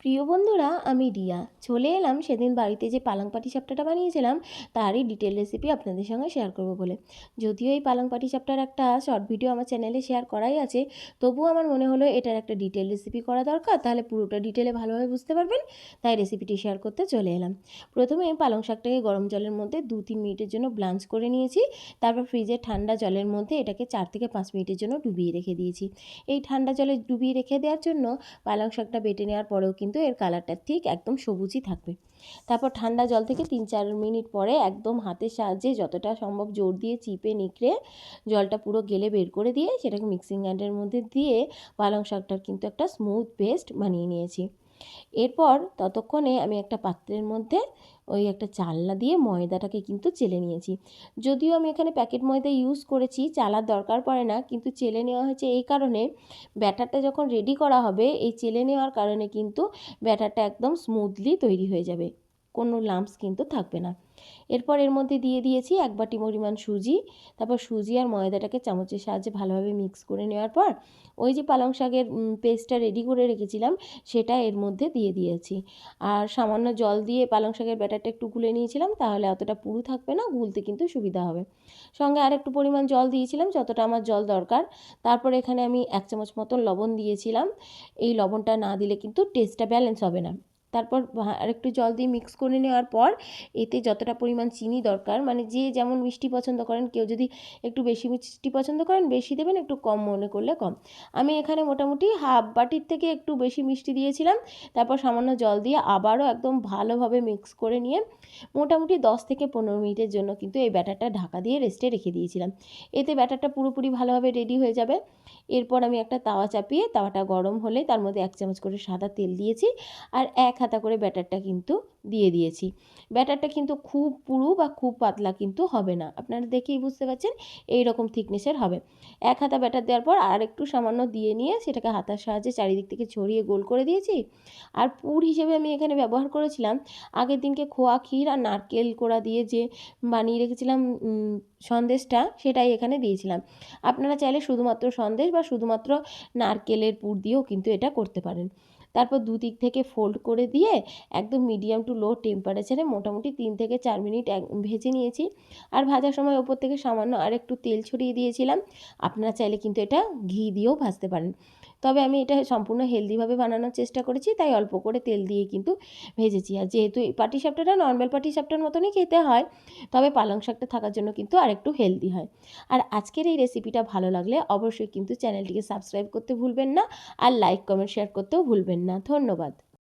প্রিয় বন্ধুরা, আমি রিয়া। চলে এলাম সেদিন বাড়িতে যে পালং পাটি সাপটাটা বানিয়েছিলাম, তারই ডিটেল রেসিপি আপনাদের সঙ্গে শেয়ার করব বলে। যদিও এই পালং পাটি সাপটার একটা শর্ট ভিডিও আমার চ্যানেলে শেয়ার করাই আছে, তবুও আমার মনে হলো এটার একটা ডিটেল রেসিপি করা দরকার, তাহলে পুরোটা ডিটেলে ভালোভাবে বুঝতে পারবেন, তাই রেসিপিটি শেয়ার করতে চলে এলাম। প্রথমে পালং শাকটাকে গরম জলের মধ্যে দু তিন মিনিটের জন্য ব্লাঞ্চ করে নিয়েছি, তারপর ফ্রিজে ঠান্ডা জলের মধ্যে এটাকে চার থেকে পাঁচ মিনিটের জন্য ডুবিয়ে রেখে দিয়েছি। এই ঠান্ডা জলে ডুবিয়ে রেখে দেওয়ার জন্য পালং শাকটা বেটে নেওয়ার পরেও কিন্তু এর কালারটা ঠিক একদম সবুজই থাকবে। তারপর ঠান্ডা জল থেকে তিন চার মিনিট পরে একদম হাতের সাহায্যে যতটা সম্ভব জোর দিয়ে চিপে নিকড়ে জলটা পুরো গেলে বের করে দিয়ে সেটাকে মিক্সিং গ্রাইন্ডারের মধ্যে দিয়ে পালং শাকটার কিন্তু একটা স্মুথ পেস্ট বানিয়ে নিয়েছি। এরপর ততক্ষণে আমি একটা পাত্রের মধ্যে ওই একটা চালনা দিয়ে ময়দাটাকে কিন্তু চেলে নিয়েছি। যদিও আমি এখানে প্যাকেট ময়দা ইউজ করেছি, চালার দরকার পড়ে না, কিন্তু চেলে নেওয়া হয়েছে এই কারণে ব্যাটারটা যখন রেডি করা হবে, এই চেলে নেওয়ার কারণে কিন্তু ব্যাটারটা একদম স্মুথলি তৈরি হয়ে যাবে। কোনো লাম্পস কিন্তু থাকবে না। এরপর এর মধ্যে দিয়ে দিয়েছি এক বাটি পরিমাণ সুজি, তারপর সুজি আর ময়দাটাকে চামচের সাহায্যে ভালোভাবে মিক্স করে নেওয়ার পর ওই যে পালং শাকের পেস্টটা রেডি করে রেখেছিলাম, সেটা এর মধ্যে দিয়ে দিয়েছি। আর সামান্য জল দিয়ে পালং শাকের ব্যাটারটা একটু গুলে নিয়েছিলাম, তাহলে অতটা পুরু থাকবে না, গুলতে কিন্তু সুবিধা হবে। সঙ্গে আর একটু পরিমাণ জল দিয়েছিলাম, যতটা আমার জল দরকার। তারপর এখানে আমি এক চামচ মতন লবণ দিয়েছিলাম। এই লবণটা না দিলে কিন্তু টেস্টটা ব্যালেন্স হবে না। তারপর আরেকটু জল দিয়ে মিক্স করে নেওয়ার পর এতে যতটা পরিমাণ চিনি দরকার মানে যে যেমন মিষ্টি পছন্দ করেন, কেউ যদি একটু বেশি মিষ্টি পছন্দ করেন, বেশি দেবেন, একটু কম মনে করলে কম। আমি এখানে মোটামুটি হাফ বাটির থেকে একটু বেশি মিষ্টি দিয়েছিলাম, তারপর সামান্য জল দিয়ে আবারও একদম ভালোভাবে মিক্স করে নিয়ে মোটামুটি দশ থেকে পনেরো মিনিটের জন্য কিন্তু এই ব্যাটারটা ঢাকা দিয়ে রেস্টে রেখে দিয়েছিলাম। এতে ব্যাটারটা পুরোপুরি ভালোভাবে রেডি হয়ে যাবে। এরপর আমি একটা তাওয়া চাপিয়ে তাওয়াটা গরম হলে তার মধ্যে এক চামচ করে সাদা তেল দিয়েছি। আর এক হাতা করে ব্যাটারটা কিন্তু দিয়ে দিয়েছি। ব্যাটারটা কিন্তু খুব পুরু বা খুব পাতলা কিন্তু হবে না। আপনারা দেখেই বুঝতে পারছেন এই রকম থিকনেসের হবে। এক হাতা ব্যাটার দেওয়ার পর আর একটু সামান্য দিয়ে নিয়ে সেটাকে হাতার সাহায্যে চারিদিক থেকে ছড়িয়ে গোল করে দিয়েছি। আর পুর হিসেবে আমি এখানে ব্যবহার করেছিলাম আগের দিনকে খোয়া ক্ষীর আর নারকেল কোড়া দিয়ে যে বানিয়ে রেখেছিলাম সন্দেশটা সেটাই এখানে দিয়েছিলাম। আপনারা চাইলে শুধুমাত্র সন্দেশ বা শুধুমাত্র নারকেলের পুর দিয়েও কিন্তু এটা করতে পারেন। তারপর দুদিক থেকে ফোল্ড করে দিয়ে একদম মিডিয়াম টু লো টেম্পারেচারে মোটামুটি তিন থেকে চার মিনিট ভেজে নিয়েছি। আর ভাজার সময় ওপর থেকে সামান্য আর একটু তেল ছড়িয়ে দিয়েছিলাম। আপনারা চাইলে কিন্তু এটা ঘি দিয়েও ভাজতে পারেন। তবে আমি এটা সম্পূর্ণ হেলদিভাবে বানানোর চেষ্টা করেছি, তাই অল্প করে তেল দিয়ে কিন্তু ভেজেছি। আর যেহেতু এই পাটি সাপটাটা নর্মাল পাটি সাপটার মতনই খেতে হয়, তবে পালং শাকটা থাকার জন্য কিন্তু আরেকটু হেলদি হয়। আর আজকের এই রেসিপিটা ভালো লাগলে অবশ্যই কিন্তু চ্যানেলটিকে সাবস্ক্রাইব করতে ভুলবেন না, আর লাইক কমেন্ট শেয়ার করতেও ভুলবেন না। ধন্যবাদ।